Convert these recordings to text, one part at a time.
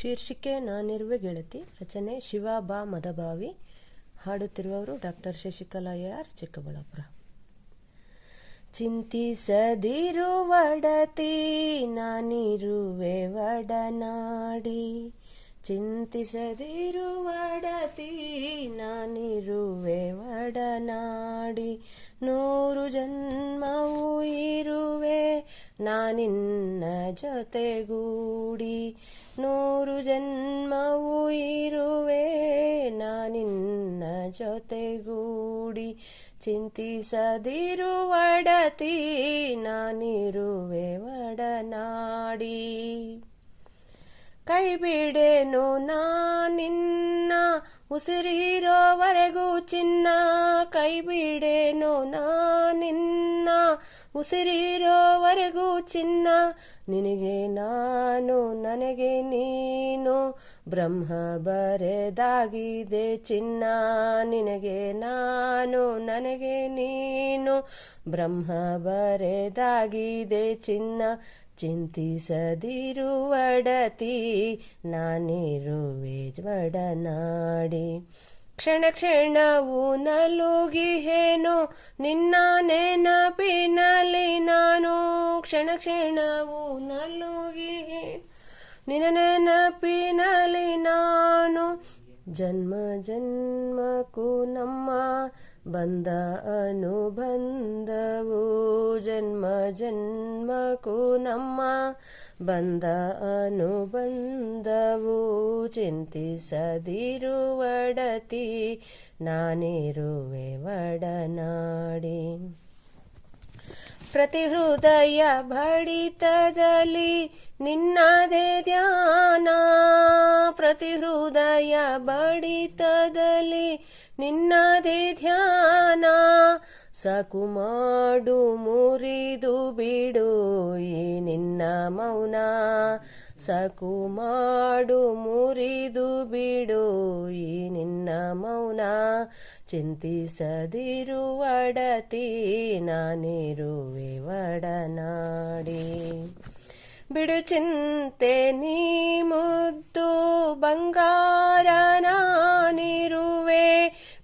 ಶೀರ್ಷಿಕೆ ನಾನಿರುವೆ ಗೆಳತಿ ರಚನೆ ಶಿವ ಬಾ ಮದಭಾವಿ ಹಾಡುತ್ತಿರುವವರು ಡಾಕ್ಟರ್ ಶಶಿಕಲಾ ಆರ್. ಚಿಕ್ಕಬಳ್ಳಾಪುರ. ಚಿಂತಿಸದಿರು ಒಡತಿ ನಾನಿರುವೆ ಒಡನಾಡಿ ಚಿಂತಿಸದಿರು ಒಡತಿ ನಾನಿರುವೆ ಒಡನಾಡಿ ನೂರು ಜನ್ಮವೂ ಇರುವೆ, ನಾನಿನ್ನ ಜೊತೆಗೂಡಿ. ನೂರು ಜನ್ಮವು ಇರುವೆ ನಾನಿನ್ನ ಜೊತೆಗೂಡಿ ಚಿಂತಿಸದಿರು ಒಡತಿ ನಾನಿರುವೆ ಒಡನಾಡಿ. ಕೈ ಬಿಡೆನು ನಾನಿನ್ನ ಉಸಿರಿರೋವರೆಗೂ ಚಿನ್ನ ಕೈ ಬಿಡೆನು ನಾನಿನ್ನ? ಉಸಿರಿರೋವರೆಗೂ ಚಿನ್ನ ನಿನಗೆ ನಾನು, ನನಗೆ ನೀನು. ಬ್ರಹ್ಮ ಬರೆದಾಗಿದೆ ಚಿನ್ನ ನಿನಗೆ ನಾನು, ನನಗೆ ನೀನು. ಬ್ರಹ್ಮ ಬರೆದಾಗಿದೆ ಚಿನ್ನ ಚಿಂತಿಸದಿರು ಒಡತಿ ನಾನಿರುವೆ ಒಡನಾಡಿ ಕ್ಷಣ ಕ್ಷಣವು ನಲುಗಿಹೇನೋ, ನಿನ್ನ ನೆನಪಿನಲ್ಲಿ ನಾನು. ಕ್ಷಣ ಕ್ಷಣವು ನಲುಗಿಹೇನು ನಿನ್ನ ನೆನಪಿನಲ್ಲಿ ನಾನು. ಜನ್ಮ ಜನ್ಮಕ್ಕೂ ನಮ್ಮ ಬಂದ ಅನುಬಂಧವು ಜನ್ಮ ಜನ್ಮಕ್ಕೂ ನಮ್ಮ ಬಂದ ಅನುಬಂಧವು ಚಿಂತಿಸದಿರು ಒಡತಿ, ನಾನಿರುವೆ ಒಡನಾಡಿ. ಪ್ರತಿ ಹೃದಯ ಬಡಿತದಲ್ಲಿ ನಿನ್ನದೇ ಧ್ಯಾನ. ಪ್ರತಿ ಹೃದಯ ಬಡಿತದಲ್ಲಿ ನಿನ್ನದೇ ಧ್ಯಾನ. ಸಾಕು ಮಾಡು, ಮುರಿದು ಬಿಡು, ಈ ನಿನ್ನ ಮೌನ. ಸಾಕು ಮಾಡು, ಮುರಿದು ಬಿಡು, ಈ ನಿನ್ನ ಮೌನ. ಚಿಂತಿಸದಿರು ಒಡತಿ, ನಾನಿರುವೆ ಒಡನಾಡಿ. ಬಿಡು ಚಿಂತೆ, ನೀ ಮುದ್ದು ಬಂಗಾರ, ನಾನಿರುವೆ.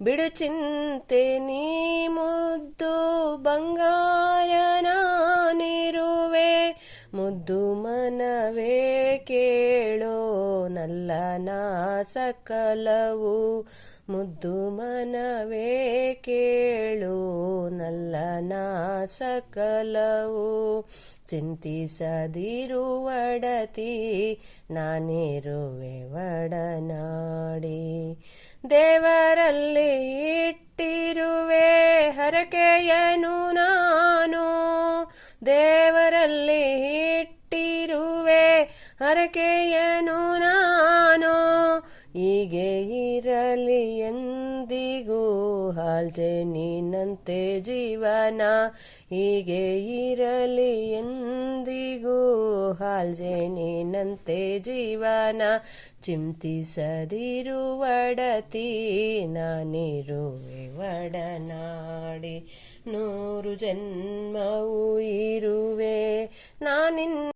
ಬಿಡು ಚಿಂತೆ, ನೀ ಮುದ್ದು ಬಂಗಾರ ನಾನಿರುವೆ. ಮುದ್ದು ಮನವೇ ಕೇಳೋ ನಲ್ಲ ನಾ ಸಕಲವು ಮುದ್ದು ಮನವೇ ಕೇಳೋ ನಲ್ಲ ಸಕಲವು ಚಿಂತಿಸದಿರುವಡತಿ ನಾನಿರುವೆ ಒಡನಾಡಿ. ದೇವರಲ್ಲಿ ಹರಕೆಯನು ನಾನು, ದೇವರಲ್ಲಿ ಇಟ್ಟಿರುವೆ. ಹರಕೆಯನು ನಾನು, ಹೀಗೆ ಇರಲಿ ಎಂದಿಗೂ. ಹಾಲ್ಜೆ, ನೀನಂತೆ ಜೀವನ, ಹೀಗೆ ಇರಲಿ ಎಂದಿಗೂ. ಹಾಲ್ಜೆ, ನೀನಂತೆ ಜೀವನ ಚಿಂತಿಸದಿರು ಒಡತಿ, ನಾನಿರುವೆ ಒಡನಾಡಿ ನೂರು ಜನ್ಮವು ಇರುವೆ. ನಾನಿನ್ನ